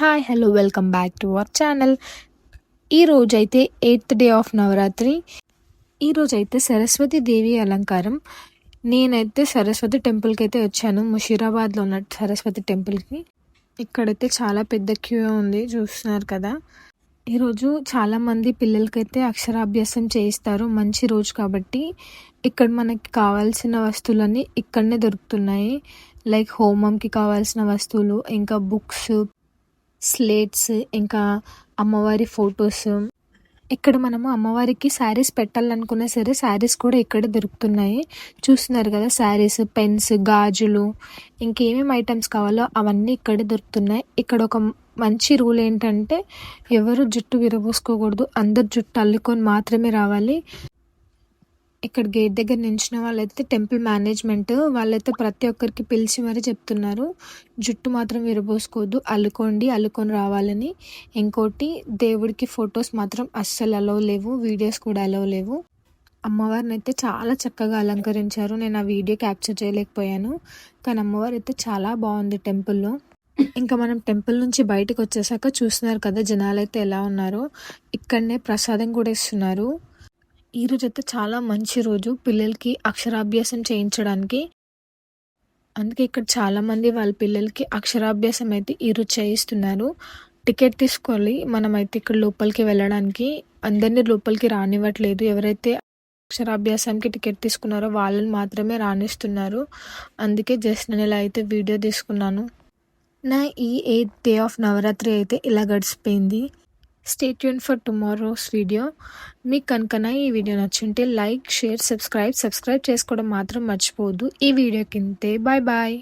Hi hello welcome back to our channel. ఈ రోజైతే eighth day of Navratri. ఈరోజు అయితే సరస్వతి దేవి అలంకారం. నేనైతే సరస్వతి టెంపుల్కి అయితే వచ్చాను. ముషీరాబాద్లో ఉన్న సరస్వతి టెంపుల్కి. ఇక్కడైతే చాలా పెద్ద క్యూ ఉంది చూస్తున్నారు కదా. ఈరోజు చాలామంది పిల్లలకైతే అక్షరాభ్యాసం చేయిస్తారు. మంచి రోజు కాబట్టి ఇక్కడ మనకి కావాల్సిన వస్తువులన్నీ ఇక్కడనే దొరుకుతున్నాయి. లైక్ హోమంకి కావాల్సిన వస్తువులు ఇంకా బుక్స్ స్లేట్స్ ఇంకా అమ్మవారి ఫొటోస్ ఇక్కడ మనము అమ్మవారికి శారీస్ పెట్టాలనుకున్నా సరే శారీస్ కూడా ఇక్కడ దొరుకుతున్నాయి. చూస్తున్నారు కదా శారీస్ పెన్స్ గాజులు ఇంకేమేమి ఐటమ్స్ కావాలో అవన్నీ ఇక్కడే దొరుకుతున్నాయి. ఇక్కడ ఒక మంచి రూల్ ఏంటంటే ఎవరు జుట్టు విరబోసుకోకూడదు అందరు జుట్టు అల్లుకొని మాత్రమే రావాలి. ఇక్కడ గేట్ దగ్గర నించిన వాళ్ళైతే టెంపుల్ మేనేజ్మెంట్ వాళ్ళైతే ప్రతి ఒక్కరికి పిలిచి మరీ చెప్తున్నారు. జుట్టు మాత్రం విరబోసుకోవద్దు అల్లుకోండి అల్లుకొని రావాలని. ఇంకోటి దేవుడికి ఫొటోస్ మాత్రం అస్సలు అలవ్ లేవు వీడియోస్ కూడా అలవ్ లేవు. అమ్మవారిని అయితే చాలా చక్కగా అలంకరించారు. నేను ఆ వీడియో క్యాప్చర్ చేయలేకపోయాను. కానీ అమ్మవారు అయితే చాలా బాగుంది టెంపుల్లో. ఇంకా మనం టెంపుల్ నుంచి బయటకు వచ్చేసాక చూస్తున్నారు కదా జనాలు అయితే ఎలా ఉన్నారో. ఇక్కడనే ప్రసాదం కూడా ఇస్తున్నారు. ఈరోజు అయితే చాలా మంచి రోజు. పిల్లలకి అక్షరాభ్యాసం చేయించడానికి. అందుకే ఇక్కడ చాలామంది వాళ్ళ పిల్లలకి అక్షరాభ్యాసం అయితే ఈరోజు చేయిస్తున్నారు. టికెట్ తీసుకోవాలి మనమైతే ఇక్కడ లోపలికి వెళ్ళడానికి. అందరినీ లోపలికి రానివ్వట్లేదు. ఎవరైతే అక్షరాభ్యాసానికి టికెట్ తీసుకున్నారో వాళ్ళని మాత్రమే రాణిస్తున్నారు అందుకే జస్ట్ నేను ఇలా అయితే వీడియో తీసుకున్నాను. నా ఈ ఎయిత్ డే ఆఫ్ నవరాత్రి అయితే ఇలా గడిచిపోయింది. State Yoon for tomorrow's video మీకు కనుక ఈ వీడియో నచ్చుంటే లైక్ షేర్ సబ్స్క్రైబ్ సబ్స్క్రైబ్ చేసుకోవడం మాత్రం మర్చిపోవద్దు. ఈ వీడియో కింతే బాయ్ బాయ్